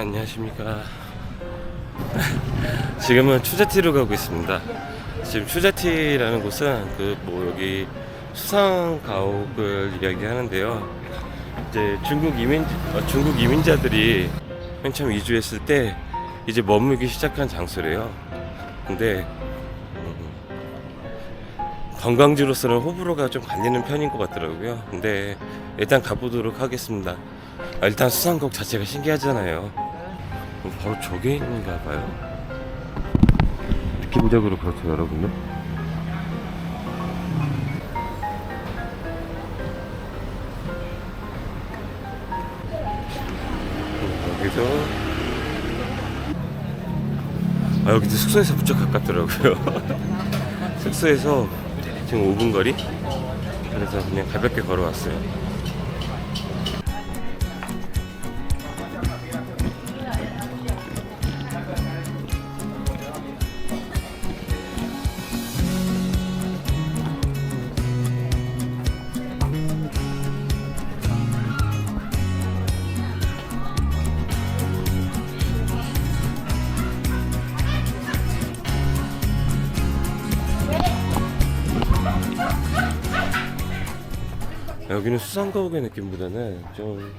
안녕하십니까. 지금은 추제티로 가고 있습니다. 지금 추제티라는 곳은 그 뭐 여기 수상 가옥을 이야기하는데요. 이제 중국 이민 어, 중국 이민자들이 맨 처음 이주했을 때 이제 머물기 시작한 장소래요. 근데 음, 관광지로서는 호불호가 좀 갈리는 편인 것 같더라고요. 근데 일단 가보도록 하겠습니다. 아, 일단 수상곡 자체가 신기하잖아요. 음, 바로 저게 있는가 봐요. 느낌적으로 그렇죠, 여러분들. 음, 여기서 아 여기도 숙소에서 무척 가깝더라고요. 숙소에서 지금 5분 거리? 그래서 그냥 가볍게 걸어왔어요. 여기는 수상 가옥의 느낌보다는 좀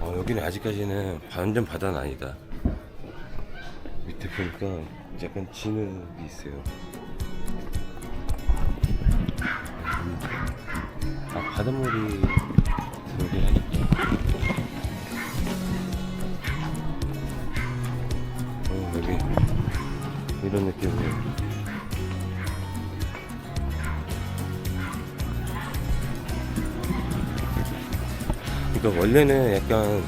어, 여기는 아직까지는 완전 바다는 아니다. 밑에 보니까 약간 진흙이 있어요. 아 바닷물이 들어오긴 하니까. 어 여기 이런 느낌이에요. 그러니까 원래는 약간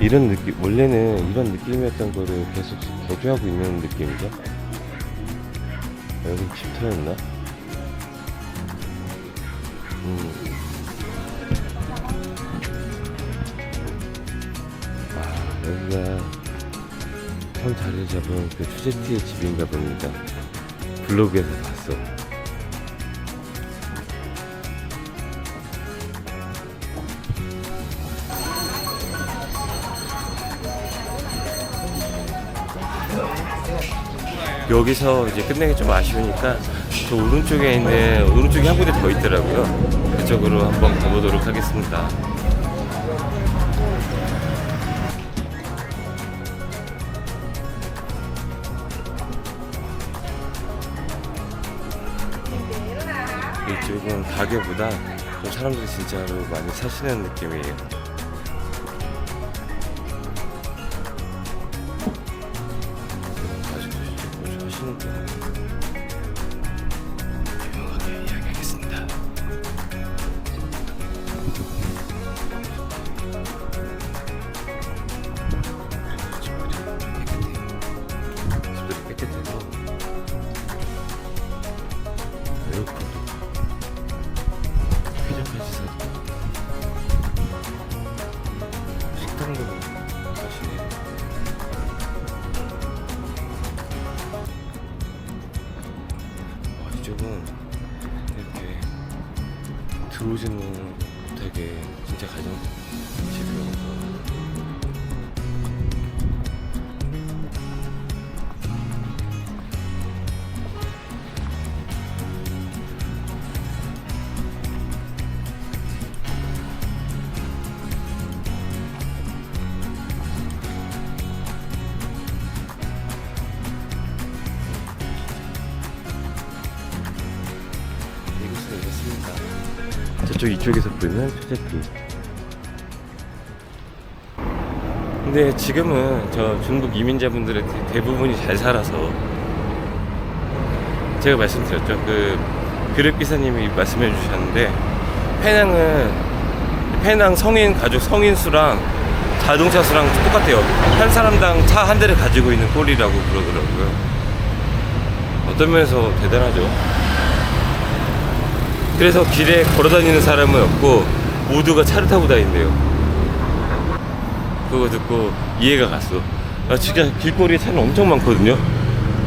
이런 느낌 원래는 이런 느낌이었던 거를 계속 개조하고 있는 느낌이죠. 여기 집터였나? 음. 아 여기가 처음 자리를 잡은 그 추제티의 집인가 봅니다. 블로그에서 봤어. 여기서 이제 끝내기 좀 아쉬우니까 저 오른쪽에 있는 오른쪽에 한 군데 더 있더라고요. 그쪽으로 한번 가보도록 하겠습니다. 이쪽은 가게보다 좀 사람들이 진짜로 많이 사시는 느낌이에요. 저쪽 이쪽에서 보이는 수제티. 근데 지금은 저 중국 이민자분들의 대- 대부분이 잘 살아서 제가 말씀드렸죠. 그 그릇 기사님이 말씀해 주셨는데 페낭은 페낭 성인 가족 성인 수랑 자동차 수랑 똑같아요. 한 사람당 차 한 대를 가지고 있는 꼴이라고 그러더라고요. 어떤 면에서 대단하죠. 그래서 길에 걸어 다니는 사람은 없고 모두가 차를 타고 다닌대요. 그거 듣고 이해가 갔어. 아, 진짜 길거리에 차는 엄청 많거든요.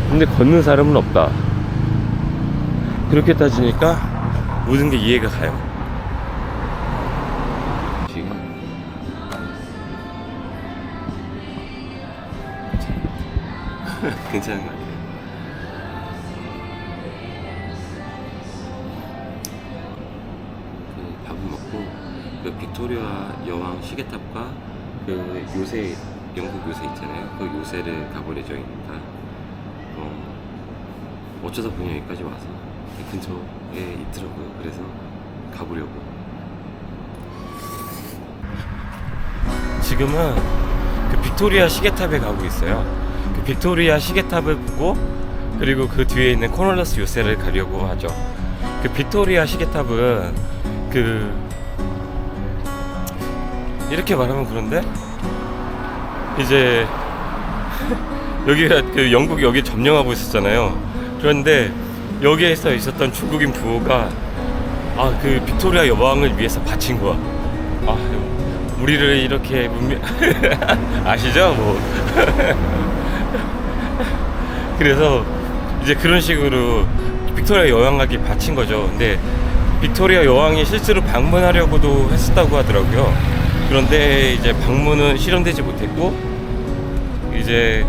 근데 걷는 사람은 없다. 그렇게 따지니까 모든 게 이해가 가요. 괜찮은 것 같아요. 그 빅토리아 여왕 시계탑과 그 요새 영국 요새 있잖아요. 그 요새를 가볼 예정입니다. 어, 어쩌다 보니 여기까지 와서 이 근처에 있더라고요. 그래서 가보려고. 지금은 그 빅토리아 시계탑에 가고 있어요. 그 빅토리아 시계탑을 보고 그리고 그 뒤에 있는 코널러스 요새를 가려고 하죠. 그 빅토리아 시계탑은 그 이렇게 말하면 그런데 이제 여기가 그 영국 여기 점령하고 있었잖아요. 그런데 여기에서 있었던 중국인 부호가 아 그 빅토리아 여왕을 위해서 바친 거야. 아 우리를 이렇게 문명 아시죠? 뭐 그래서 이제 그런 식으로 빅토리아 여왕에게 바친 거죠. 근데 빅토리아 여왕이 실제로 방문하려고도 했었다고 하더라고요. 그런데 이제 방문은 실현되지 못했고 이제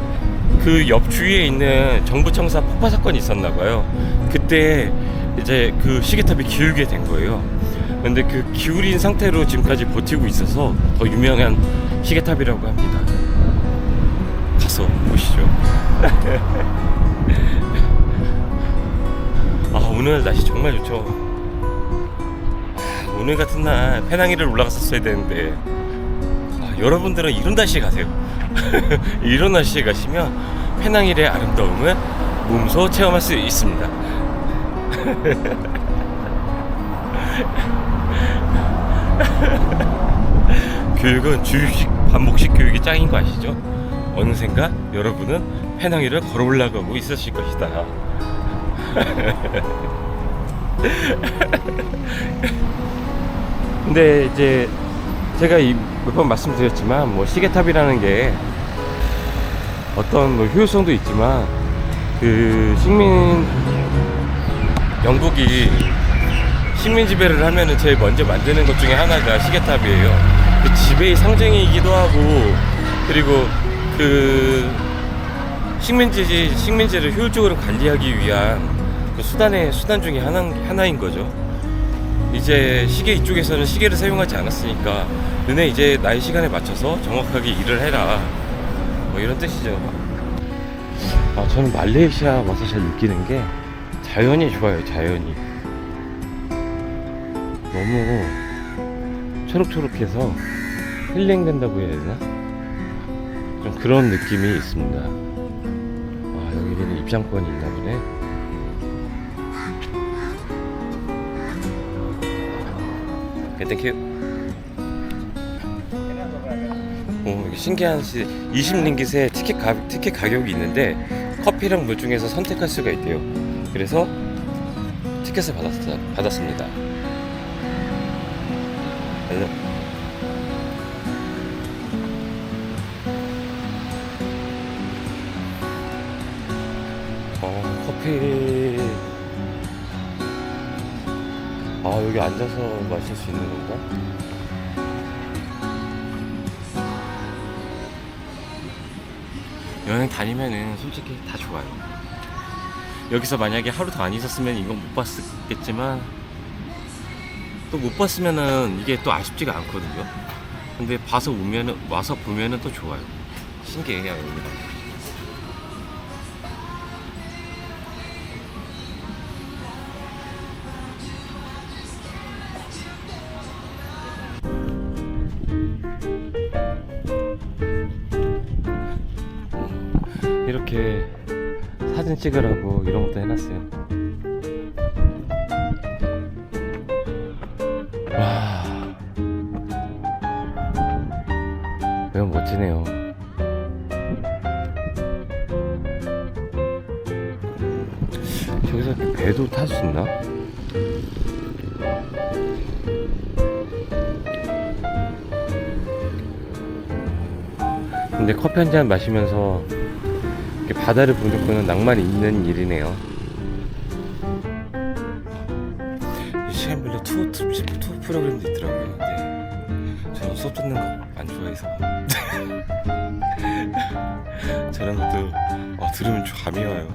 그 옆 주위에 있는 정부 청사 폭파 사건이 있었나 봐요. 그때 이제 그 시계탑이 기울게 된 거예요. 근데 그 기울인 상태로 지금까지 버티고 있어서 더 유명한 시계탑이라고 합니다. 가서 보시죠. 아 오늘 날씨 정말 좋죠. 아, 오늘 같은 날 페낭이를 올라갔었어야 되는데 아, 여러분들은 이런 날씨에 가세요. 이런 날씨에 가시면 페낭일의 아름다움을 몸소 체험할 수 있습니다. 교육은 주식 반복식 교육이 짱인 거 아시죠? 어느샌가 여러분은 페낭이를 걸어 올라가고 있으실 것이다. 근데 이제 제가 몇 번 말씀드렸지만 뭐 시계탑이라는 게 어떤 뭐 효율성도 있지만 그 식민 영국이 식민 지배를 하면은 제일 먼저 만드는 것 중에 하나가 시계탑이에요. 그 지배의 상징이기도 하고 그리고 그 식민지 식민지를 효율적으로 관리하기 위한 그 수단의 수단 중에 하나 하나인 거죠. 이제 시계 이쪽에서는 시계를 사용하지 않았으니까 너네 이제 나의 시간에 맞춰서 정확하게 일을 해라. 뭐 이런 뜻이죠. 아 저는 말레이시아 와서 잘 느끼는 게 자연이 좋아요. 자연이 너무 초록초록해서 힐링된다고 해야 되나? 좀 그런 느낌이 있습니다. 아 여기는 입장권이 있나 보네. 땡큐. 오, 이게 신기한 시 20링깃에 티켓 가, 티켓 가격이 있는데 커피랑 물 중에서 선택할 수가 있대요. 그래서 티켓을 받았, 받았습니다. 어, 커피. 아, 여기 앉아서 마실 수 있는 건가? 여행 다니면은 솔직히 다 좋아요. 여기서 만약에 하루 더 안 있었으면 이건 못 봤겠지만 또 못 봤으면은 이게 또 아쉽지가 않거든요. 근데 봐서 오면은 와서 보면은 또 좋아요. 신기해요 사진 찍으라고 이런 것도 해놨어요. 와, 매우 멋지네요. 저기서 배도 탈 수 있나? 근데 커피 한 잔 마시면서 이렇게 바다를 거는 낭만이 있는 일이네요. 이 시간별로 투어, 투어, 투어 프로그램도 있더라고요. 근데 저는 수업 듣는 거 안 좋아해서 저런 것도 어, 들으면 잠이 와요.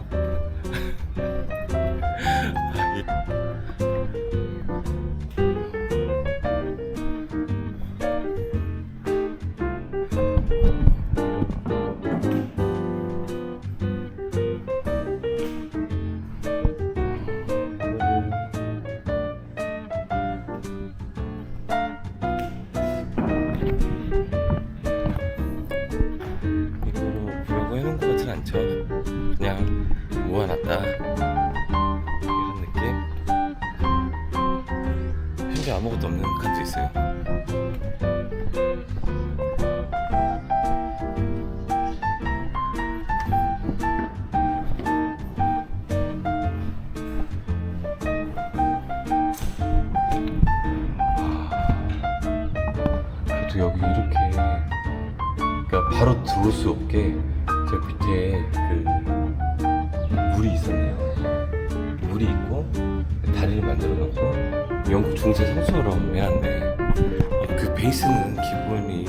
들어올 수 없게 저 밑에 그 물이 있었네요. 물이 있고 다리를 만들어 놓고 영국 중세 해놨네. 어, 그 베이스는 기본이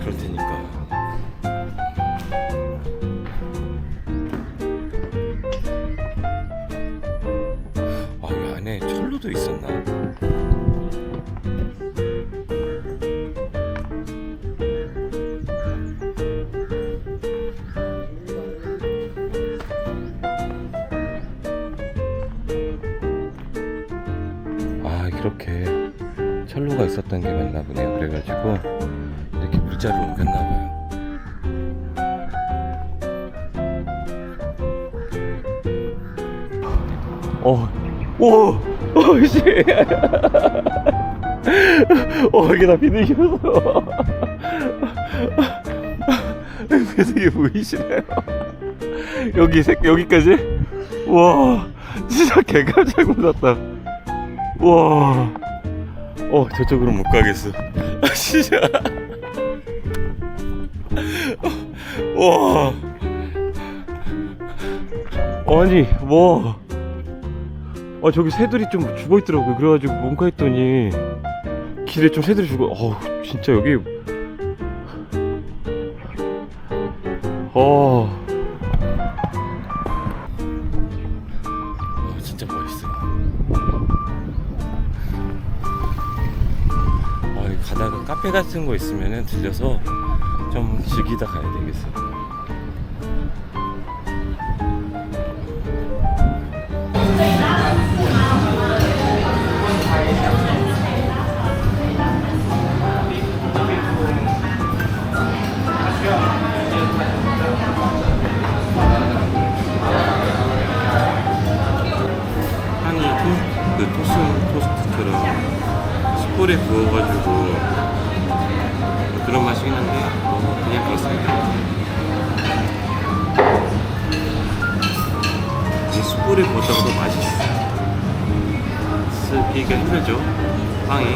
그럴 테니까. 아, 이 안에 철로도 있었나? 철로가 있었던 게 맞나 보네요 그래가지고 이렇게 물자를 옮겼나 봐요 어, 오, 오, 씨. 어, 이게 다 비둘기였어. 배색이 보이시나요? 여기 색, 여기까지? 와, 진짜 개 깜짝 놀랐다. 와, 어 저쪽으로 못 가겠어. 아 진짜. 와. 아니 뭐. 아 저기 새들이 좀 죽어 있더라고요. 그래가지고 뭔가 했더니 길에 좀 새들이 죽어. 어우 진짜 여기. 어. 어, 진짜 멋있어. 어, 가다가 카페 같은 거 있으면은 들려서 좀 즐기다 가야 되겠어. 향 구워가지고 뭐 그런 맛이긴 한데 뭐 그냥 그렇습니다. 이 숯불에 구웠다고 더 맛있어. 쓰기가 힘들죠, 빵이.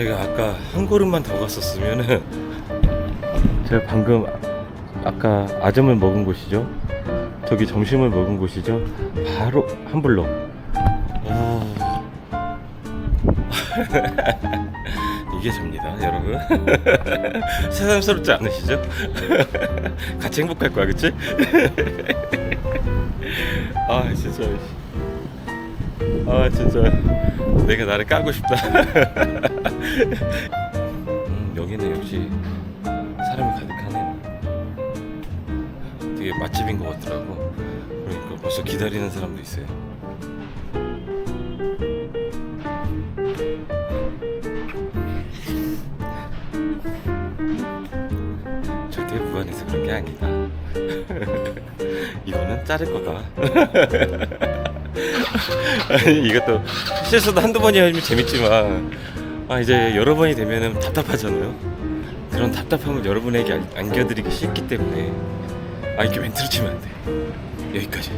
제가 아까 한 걸음만 더 갔었으면은 제가 방금 아까 아점을 먹은 곳이죠. 저기 점심을 먹은 곳이죠. 바로 한 블록. 오. 이게 접니다, 여러분. 새삼스럽지 않으시죠? 같이 행복할 거야, 그치? 아, 진짜. 아 진짜 내가 나를 까고 싶다. 음, 여기는 역시 사람이 가득하네. 되게 맛집인 것 같더라고. 그러니까 벌써 기다리는 사람도 있어요. 절대 무관해서 그런 게 아니다. 이거는 자를 거다. 아니 이것도 실수도 한두 번이 하면 재밌지만 아 이제 여러 번이 되면은 답답하잖아요. 그런 답답함을 여러분에게 안- 안겨드리기 싫기 때문에 아 이렇게 멘트를 치면 안 돼. 여기까지